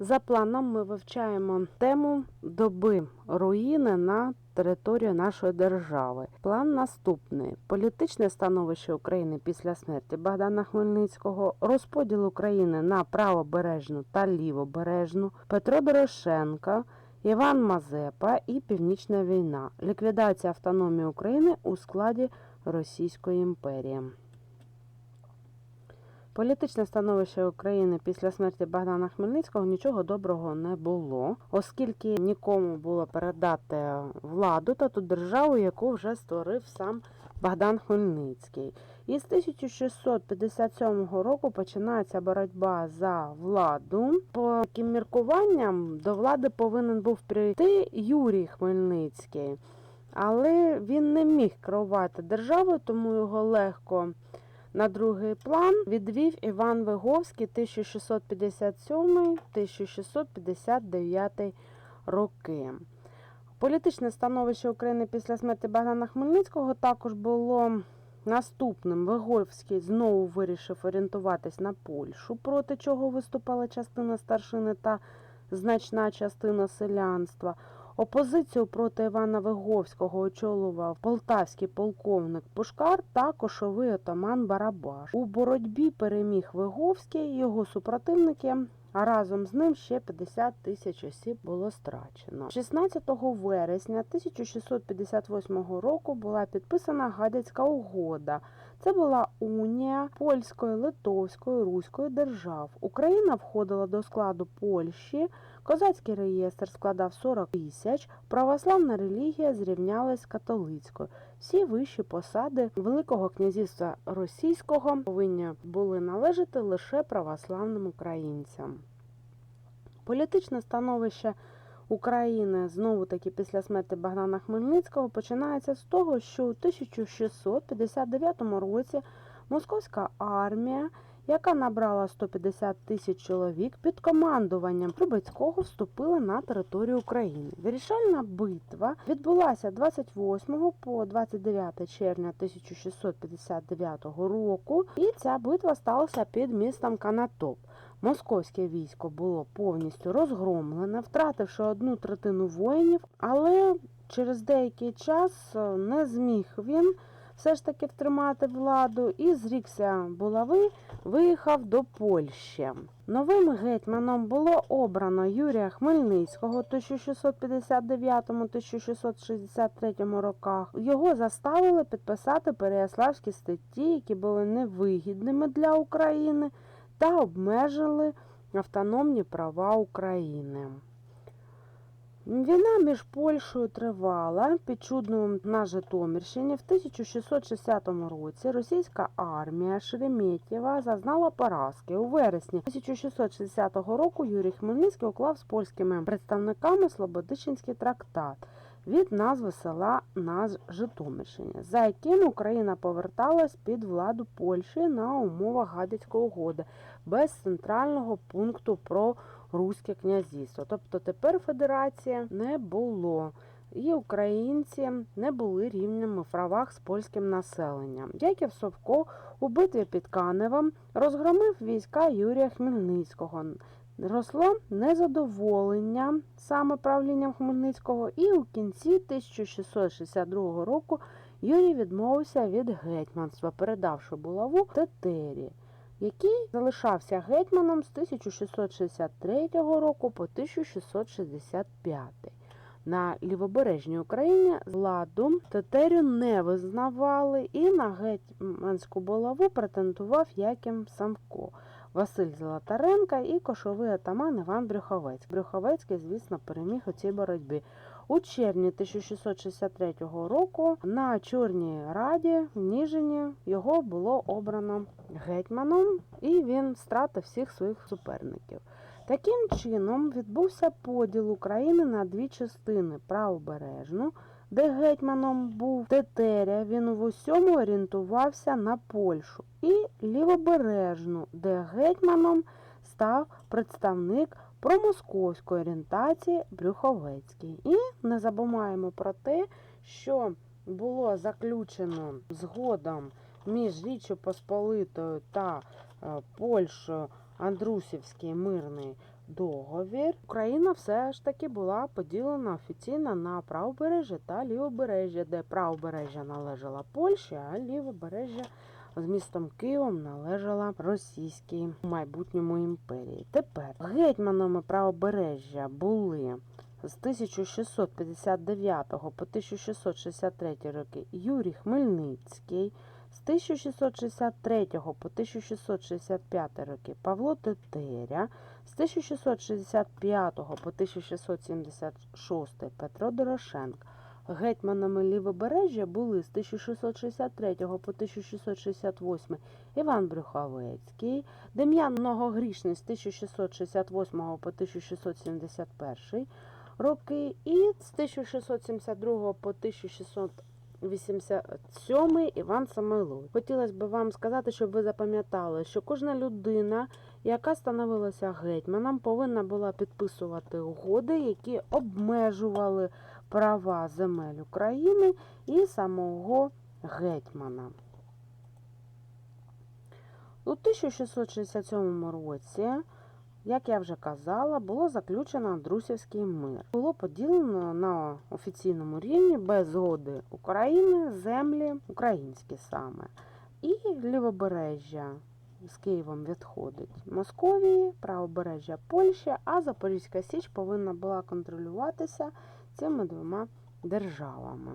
За планом ми вивчаємо тему доби руїни на територію нашої держави. План наступний: політичне становище України після смерті Богдана Хмельницького, розподіл України на правобережну та лівобережну, Петро Дорошенко. Іван Мазепа і Північна війна. Ліквідація автономії України у складі Російської імперії. Політичне становище України після смерті Богдана Хмельницького нічого доброго не було, оскільки нікому було передати владу та ту державу, яку вже створив сам Богдан Хмельницький. І з 1657 року починається боротьба за владу. По таким міркуванням до влади повинен був прийти Юрій Хмельницький, але він не міг керувати державою, тому його легко. На другий план відвів Іван Виговський 1657-1659 роки. Політичне становище України після смерті Богдана Хмельницького також було наступним. Виговський знову вирішив орієнтуватись на Польщу, проти чого виступала частина старшини та значна частина селянства. Опозицію проти Івана Виговського очолював полтавський полковник Пушкар та кошовий отаман Барабаш. У боротьбі переміг Виговський, його супротивники, а разом з ним ще 50 тисяч осіб було страчено. 16 вересня 1658 року була підписана Гадяцька угода. Це була унія польської, литовської, руської держав. Україна входила до складу Польщі. Козацький реєстр складав 40 тисяч, православна релігія зрівнялась з католицькою. Всі вищі посади Великого князівства Російського повинні були належати лише православним українцям. Політичне становище України знову таки після смерті Богдана Хмельницького починається з того, що у 1659 році московська армія яка набрала 150 тисяч чоловік під командуванням Трубецького вступила на територію України. Вирішальна битва відбулася 28 по 29 червня 1659 року, і ця битва сталася під містом Канатоп. Московське військо було повністю розгромлене, втративши одну третину воїнів, але через деякий час е, не зміг він все ж таки втримати владу і зрікся булави, виїхав до Польщі. Новим гетьманом було обрано Юрія Хмельницького 1659-1663 роках. Його заставили підписати Переяславські статті, які були невигідними для України, та обмежили автономні права України. Війна між Польщею тривала під Чудновим на Житомирщині. В 1660 році російська армія Шереметєва зазнала поразки. У вересні 1660 року Юрій Хмельницький уклав з польськими представниками Слободичинський трактат від назви села на Житомирщині, за яким Україна поверталась під владу Польщі на умовах Гадяцької угоди без центрального пункту про Руське князівство. Тобто тепер федерація не було. І українці не були рівними в правах з польським населенням. Яків Совко у битві під Каневом розгромив війська Юрія Хмельницького. Росло незадоволення саме правлінням Хмельницького, і у кінці 1662 року Юрій відмовився від гетьманства, передавши булаву Тетері який залишався гетьманом з 1663 року по 1665. На лівобережній Україні владу Тетерю не визнавали і на гетьманську булаву претендував Яким Самко, Василь Золотаренко і кошовий атаман Іван Брюховець. Брюховецький, звісно, переміг у цій боротьбі. У червні 1663 року на Чорній Раді в Ніжині його було обрано гетьманом, і він стратив всіх своїх суперників. Таким чином відбувся поділ України на дві частини правобережну, де гетьманом був Тетеря, він в усьому орієнтувався на Польщу, і лівобережну, де гетьманом став представник промосковської орієнтації Брюховецький. І не забуваємо про те, що було заключено згодом між Річчю Посполитою та е, Польщею Андрусівський мирний договір, Україна все ж таки була поділена офіційно на правобережжя та лівобережжя, де правобережжя належала Польщі, а лівобережжя з містом Києвом належала російській майбутньому імперії. Тепер гетьманами правобережжя були з 1659 по 1663 роки Юрій Хмельницький, з 1663 по 1665 роки Павло Тетеря, з 1665 по 1676 Петро Дорошенко. Гетьманами лівобережжя були з 1663 по 1668 Іван Брюховецький, Дем'ян Многогрішний з 1668 по 1671 роки і з 1672 по 1687 Іван Самойлов. Хотілося б вам сказати, щоб ви запам'ятали, що кожна людина, яка становилася гетьманом, повинна була підписувати угоди, які обмежували права земель України і самого гетьмана. У 1667 році, як я вже казала, було заключено Друсівський мир. Було поділено на офіційному рівні без згоди України землі українські саме. І лівобережжя з Києвом відходить Московії, правобережжя Польщі, а Запорізька Січ повинна була контролюватися цими двома державами.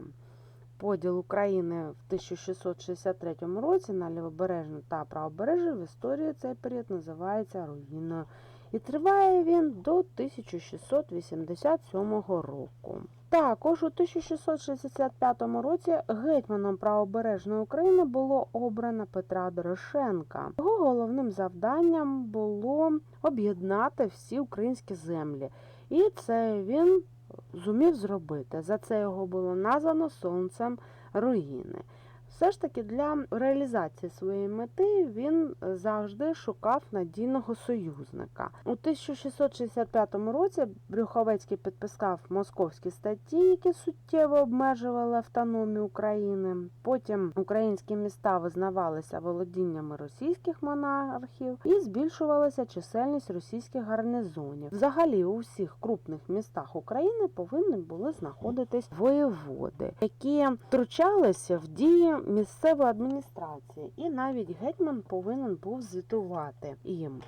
Поділ України в 1663 році на лівобережну та правобережжя в історії цей період називається руїною. І триває він до 1687 року. Також у 1665 році гетьманом правобережної України було обрано Петра Дорошенка. Його головним завданням було об'єднати всі українські землі. І це він зумів зробити. За це його було названо сонцем руїни. Все ж таки для реалізації своєї мети він завжди шукав надійного союзника. У 1665 році Брюховецький підписав московські статті, які суттєво обмежували автономію України. Потім українські міста визнавалися володіннями російських монархів і збільшувалася чисельність російських гарнизонів. Взагалі у всіх крупних містах України повинні були знаходитись воєводи, які втручалися в дії місцевої адміністрації, і навіть гетьман повинен був звітувати їм.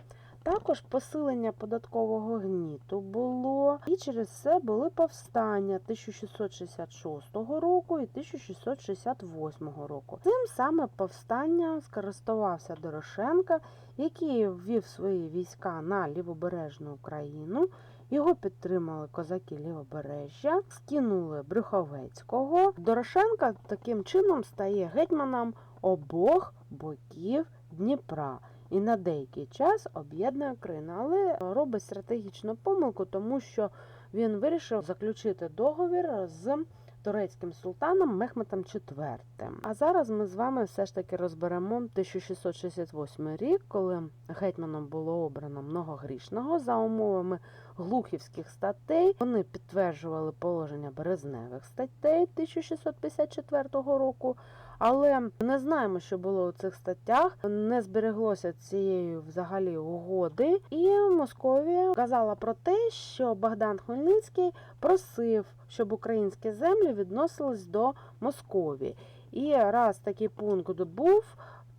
Також посилення податкового гніту було, і через це були повстання 1666 року і 1668 року. Цим саме повстання скористувався Дорошенка, який ввів свої війська на лівобережну Україну. Його підтримали козаки лівобережжя, скинули Брюховецького. Дорошенка таким чином стає гетьманом обох боків Дніпра. І на деякий час об'єднує країну, але робить стратегічну помилку, тому що він вирішив заключити договір з турецьким султаном Мехметом IV. А зараз ми з вами все ж таки розберемо 1668 рік, коли гетьманом було обрано многогрішного за умовами глухівських статей. Вони підтверджували положення березневих статей 1654 року. Але не знаємо, що було у цих статтях. Не збереглося цієї взагалі угоди. І Московія казала про те, що Богдан Хмельницький просив, щоб українські землі відносились до Московії. І раз такий пункт був.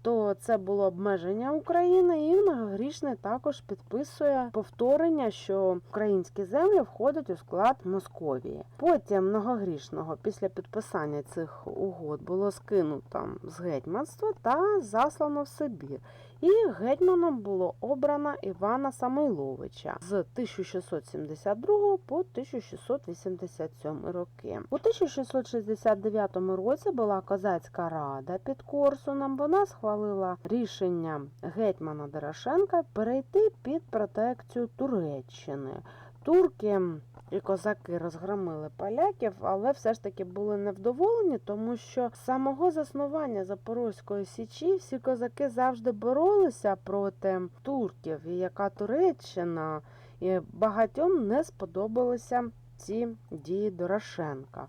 То це було обмеження України, і многогрішний також підписує повторення, що українські землі входять у склад Московії. Потім многогрішного після підписання цих угод було скинуто з гетьманства та заслано в Сибір. І гетьманом було обрано Івана Самойловича з 1672 по 1687 роки. У 1669 році була козацька рада під Корсуном. Вона схвалила рішення гетьмана Дорошенка перейти під протекцію Туреччини. Турки і козаки розгромили поляків, але все ж таки були невдоволені, тому що з самого заснування Запорозької січі всі козаки завжди боролися проти турків, і яка Туреччина, і багатьом не сподобалися ці дії Дорошенка.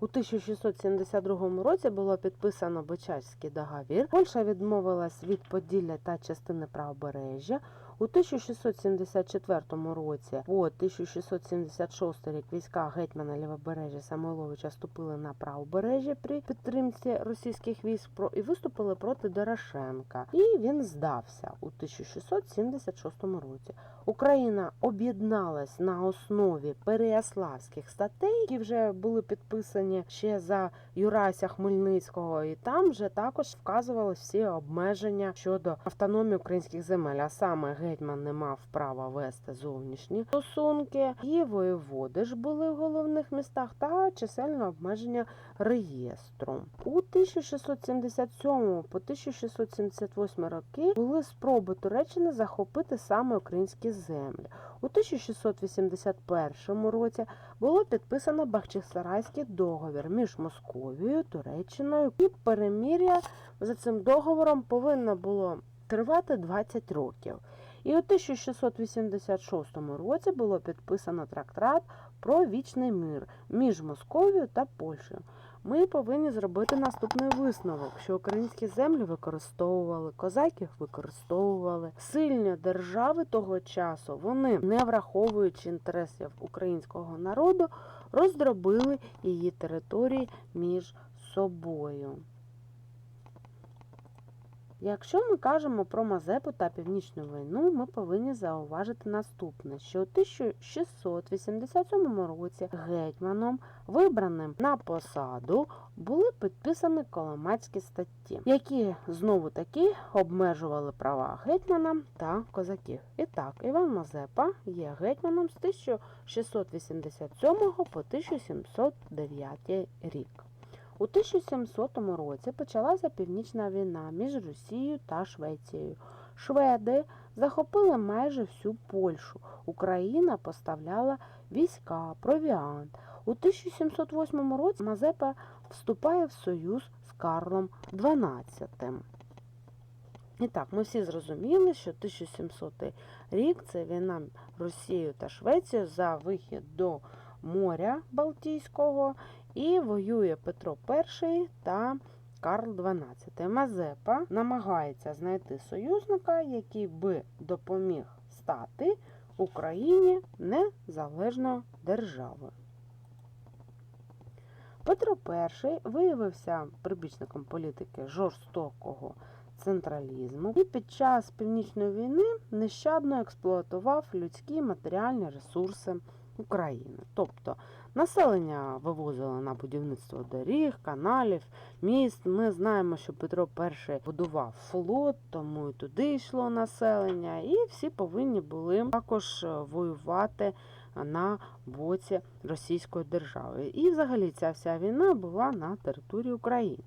У 1672 році було підписано Бочацький договір. Польща відмовилась від Поділля та частини правобережжя. У 1674 році по 1676 рік війська гетьмана Лівобережжя Самойловича ступили на правобережжя при підтримці російських військ і виступили проти Дорошенка. І він здався у 1676 році. Україна об'єдналась на основі Переяславських статей, які вже були підписані ще за Юрася Хмельницького, і там вже також вказувалися всі обмеження щодо автономії українських земель. А саме гетьман не мав права вести зовнішні стосунки, і воєводи ж були в головних містах та чисельне обмеження реєстру. У 1677 по 1678 роки були спроби Туреччини захопити саме українські землі. У 1681 році було підписано Бахчисарайський договір між Московією, Туреччиною і перемір'я за цим договором повинно було тривати 20 років. І у 1686 році було підписано трактат про вічний мир між Московією та Польщею. Ми повинні зробити наступний висновок, що українські землі використовували, козаків використовували сильні держави того часу. Вони, не враховуючи інтересів українського народу, роздробили її території між собою. Якщо ми кажемо про Мазепу та Північну війну, ми повинні зауважити наступне, що у 1687 році гетьманом, вибраним на посаду, були підписані Коломацькі статті, які знову таки обмежували права гетьмана та козаків. І так, Іван Мазепа є гетьманом з 1687 по 1709 рік. У 1700 році почалася північна війна між Росією та Швецією. Шведи захопили майже всю Польщу. Україна поставляла війська, провіант. У 1708 році Мазепа вступає в союз з Карлом XII. І так, ми всі зрозуміли, що 1700 рік це війна Росією та Швецією за вихід до моря Балтійського і воює Петро І та Карл XII. Мазепа намагається знайти союзника, який би допоміг стати Україні незалежною державою. Петро І виявився прибічником політики жорстокого централізму і під час північної війни нещадно експлуатував людські матеріальні ресурси України. Тобто населення вивозили на будівництво доріг, каналів, міст. Ми знаємо, що Петро І будував флот, тому і туди йшло населення, і всі повинні були також е, воювати на боці Російської держави. І взагалі ця вся війна була на території України.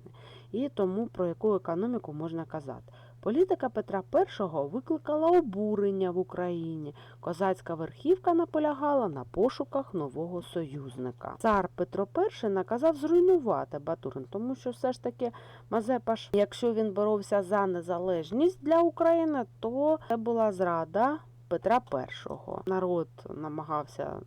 І тому про яку економіку можна казати. Політика Петра І викликала обурення в Україні. Козацька верхівка наполягала на пошуках нового союзника. Цар Петро І наказав зруйнувати Батурин, тому що все ж таки Мазепа якщо він боровся за незалежність для України, то це була зрада Петра І. Народ намагався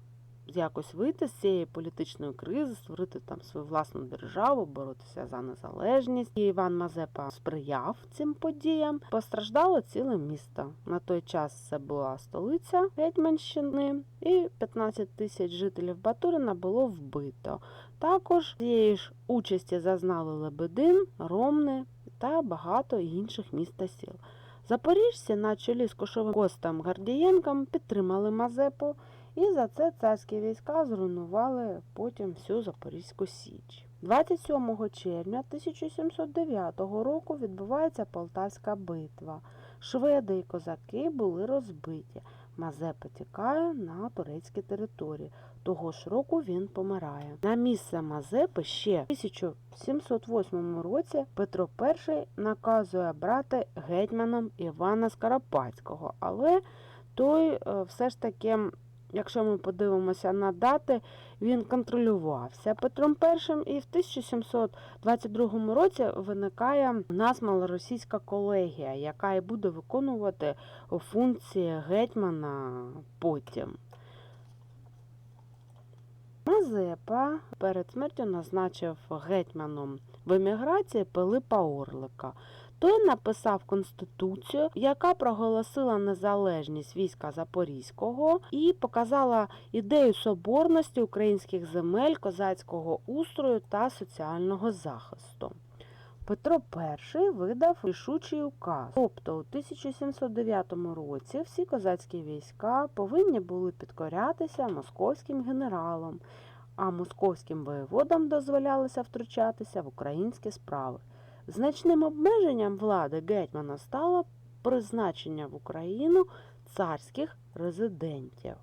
якось вийти з цієї політичної кризи, створити там свою власну державу, боротися за незалежність. І Іван Мазепа сприяв цим подіям. Постраждало ціле місто. На той час це була столиця Гетьманщини, і 15 тисяч жителів Батурина було вбито. Також цієї ж участі зазнали Лебедин, Ромни та багато інших міст та сіл. Запоріжці на чолі з Кошовим Костом Гардієнком підтримали Мазепу. І за це царські війська зруйнували потім всю Запорізьку Січ. 27 червня 1709 року відбувається Полтавська битва. Шведи і козаки були розбиті. Мазепа тікає на турецькі території. Того ж року він помирає. На місце Мазепи ще в 1708 році Петро І наказує брати гетьманом Івана Скоропадського, але той е, все ж таки Якщо ми подивимося на дати, він контролювався Петром І, і в 1722 році виникає у нас малоросійська колегія, яка і буде виконувати функції гетьмана потім. Мазепа перед смертю назначив гетьманом в еміграції Пилипа Орлика. Той написав конституцію, яка проголосила незалежність війська Запорізького і показала ідею соборності українських земель, козацького устрою та соціального захисту. Петро І видав рішучий указ. Тобто у 1709 році всі козацькі війська повинні були підкорятися московським генералам, а московським воєводам дозволялося втручатися в українські справи. Значним обмеженням влади гетьмана стало призначення в Україну царських резидентів.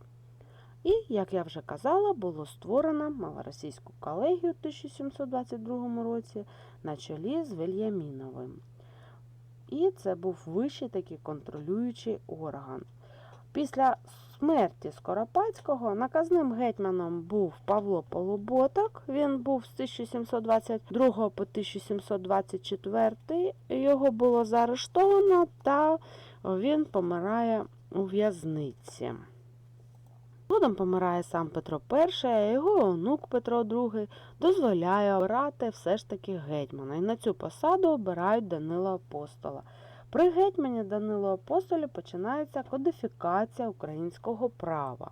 І, як я вже казала, було створено малоросійську колегію у 1722 році на чолі з Вельяміновим. І це був вищий такий контролюючий орган. Після смерті Скоропадського наказним гетьманом був Павло Полуботок. Він був з 1722 по 1724. Його було заарештовано та він помирає у в'язниці. Згодом помирає сам Петро І, а його онук Петро II дозволяє обирати все ж таки гетьмана. І на цю посаду обирають Данила Апостола. При гетьмані Данило Апостолі починається кодифікація українського права.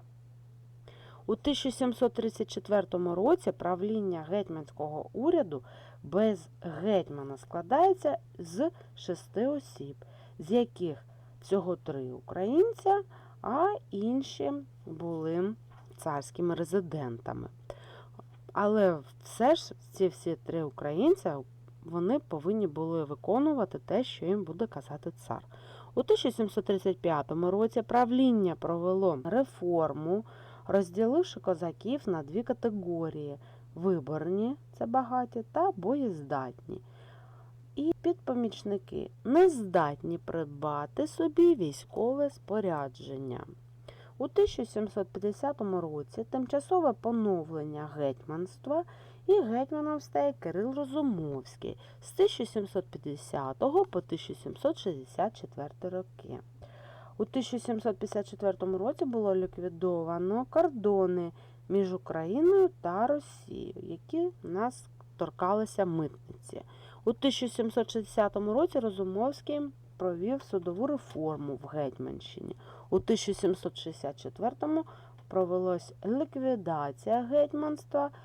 У 1734 році правління гетьманського уряду без гетьмана складається з шести осіб, з яких всього три українця, а інші були царськими резидентами. Але все ж ці всі три українця вони повинні були виконувати те, що їм буде казати цар. У 1735 році правління провело реформу, розділивши козаків на дві категорії: виборні це багаті та боєздатні. І підпомічники не здатні придбати собі військове спорядження. У 1750 році тимчасове поновлення гетьманства і гетьманом стає Кирил Розумовський з 1750 по 1764 роки. У 1754 році було ліквідовано кордони між Україною та Росією, які нас торкалися митниці. У 1760 році Розумовський провів судову реформу в Гетьманщині. У 1764 провелась ліквідація гетьманства